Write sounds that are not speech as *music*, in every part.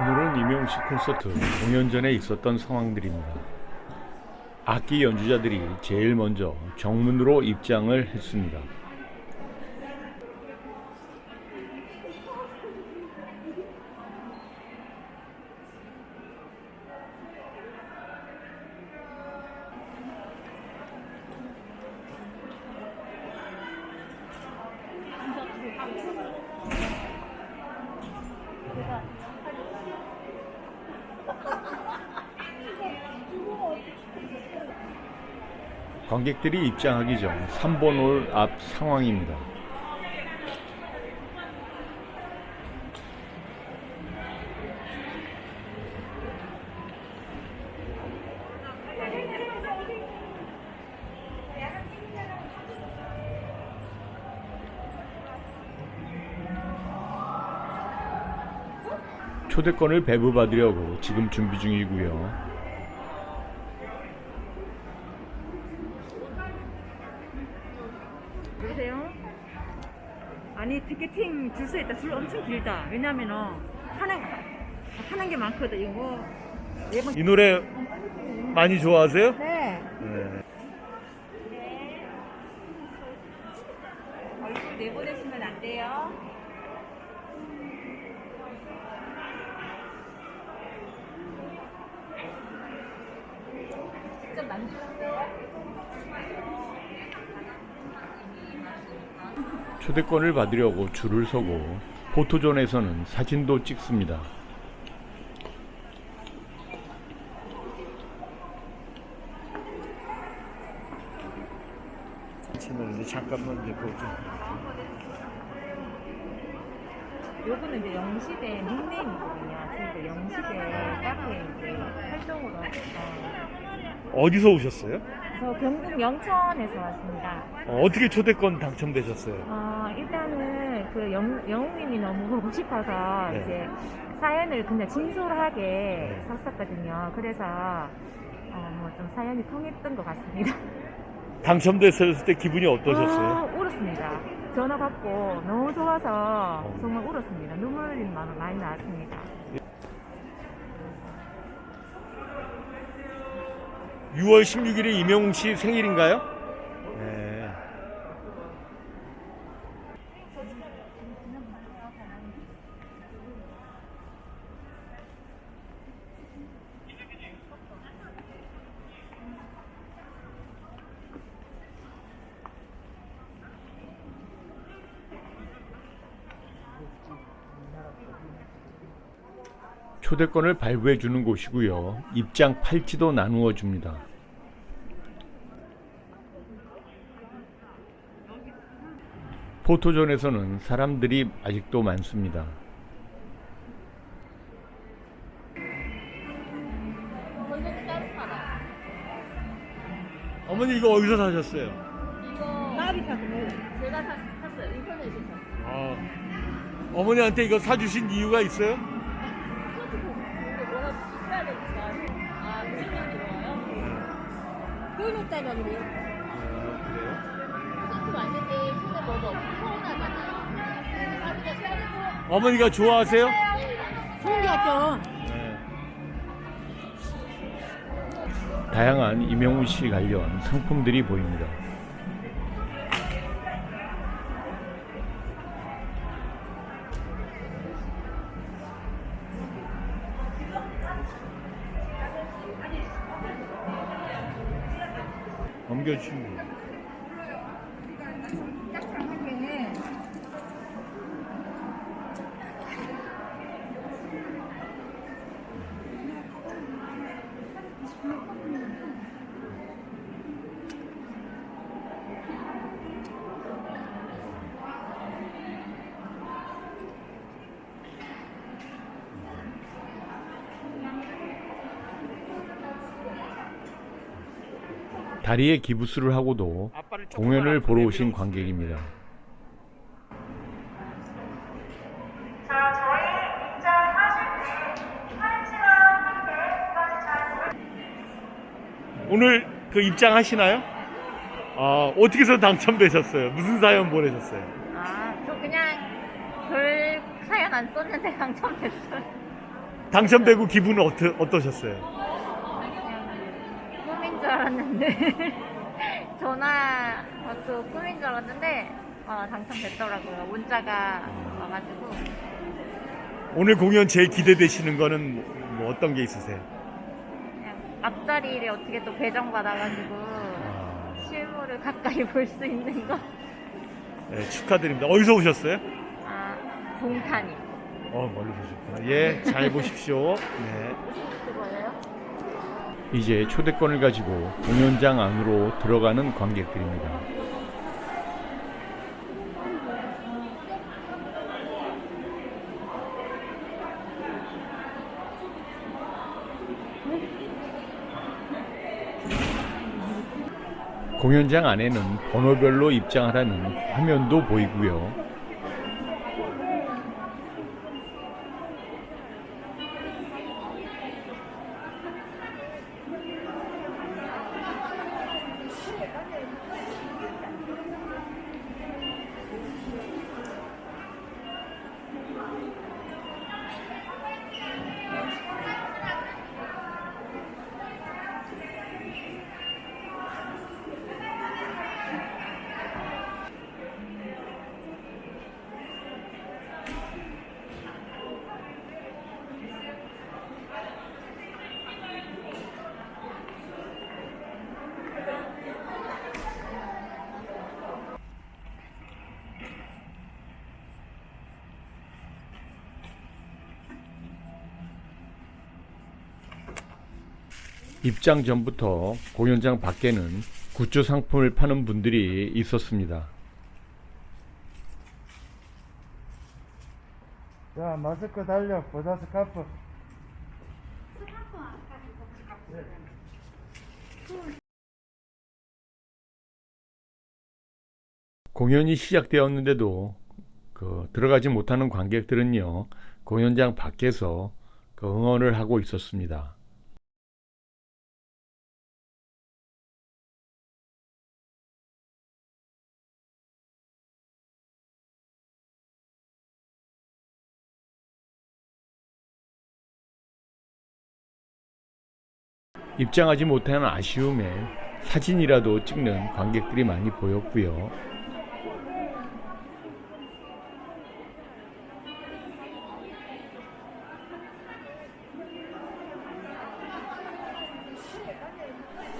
오늘은 이명식 콘서트 공연 전에 있었던 상황들입니다. 악기 연주자들이 제일 먼저 정문으로 입장을 했습니다. 관객들이 입장하기 전 3번 홀 앞 상황입니다. 초대권을 배부받으려고 지금 준비 중이고요. 여보세요? 아니 티켓팅 줄 서 있다 줄 엄청 길다 왜냐면은 하는 하는 게 많거든 이거 예번 이 노래 많이 좋아하세요? 네 네. 얼굴 내보내시면 안 돼요 직접 만드셨어요? 초대권을 받으려고 줄을 서고 포토존에서는 사진도 찍습니다. 잠깐만 이제 그거 좀 요거는 이제 영시대 닉네임이거든요 저희도 영시대 카페 이제 활동으로 어, 어디서 오셨어요? 저 경북 영천에서 왔습니다 어, 떻게 초대권 당첨되셨어요? 어, 일단은 그 영, 영웅님이 너무 *laughs* 보고 싶어서 네. 이제 사연을 그냥 진솔하게 네. 썼었거든요. 그래서 어, 뭐 좀 사연이 통했던 것 같습니다. *laughs* 당첨됐을 때 기분이 어떠셨어요? 아, 울었습니다. 전화 받고 너무 좋아서 어. 정말 울었습니다. 눈물이 많이 많이 나왔습니다. 6월 16일이 이명웅 씨 생일인가요? 네. 초대권을 발부해 주는 곳이고요. 입장 팔찌도 나누어 줍니다. 포토존에서는 사람들이 아직도 많습니다. 어머니 이거 어디서 사셨어요? 이거 나비 샀네. 제가 사, 샀어요 인터넷에서 아, 어머니한테 이거 사주신 이유가 있어요? 좋아요? 꿀 있다면 그래요 콘서트 왔는데 손에 뭐가 없어 서운하잖아요 아버지가 어머니가 좋아하세요? 같죠 네. 다양한 이명훈 씨 관련 상품들이 보입니다. 넘겨주시면 다리에 기부스를 하고도 공연을 보러 오신 관객입니다. 오늘 그 입장하시나요? 아, 어떻게 해서 당첨되셨어요? 무슨 사연 보내셨어요? 아 저 그냥 별 사연 안 썼는데 *laughs* 당첨됐어요 당첨되고 기분은 어떠, 어떠셨어요? 알았는데 *laughs* 전화 받고 꿈인 줄 알았는데 어, 당첨됐더라고요. 문자가 와가지고 오늘 공연 제일 기대되시는 거는 뭐 어떤 게 있으세요? 그냥 앞자리를 어떻게 또 배정받아가지고 아, 실물을 가까이 *laughs* 볼 수 있는 거. 네, 축하드립니다. 어디서 오셨어요? 아 동탄이. 어, 멀리 오셨구나. 예, 잘 보십시오. 네. 그거예요? 이제 초대권을 가지고 공연장 안으로 들어가는 관객들입니다. 공연장 안에는 번호별로 입장하라는 화면도 보이고요. 입장 전부터 공연장 밖에는 굿즈 상품을 파는 분들이 있었습니다. 자, 마스크 달려, 보다 스카프. 공연이 시작되었는데도 그 들어가지 못하는 관객들은요 공연장 밖에서 그 응원을 하고 있었습니다. 입장하지 못하는 아쉬움에 사진이라도 찍는 관객들이 많이 보였고요.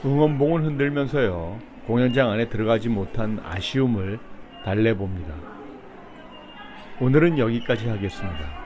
응원봉을 흔들면서요 공연장 안에 들어가지 못한 아쉬움을 달래봅니다. 오늘은 여기까지 하겠습니다.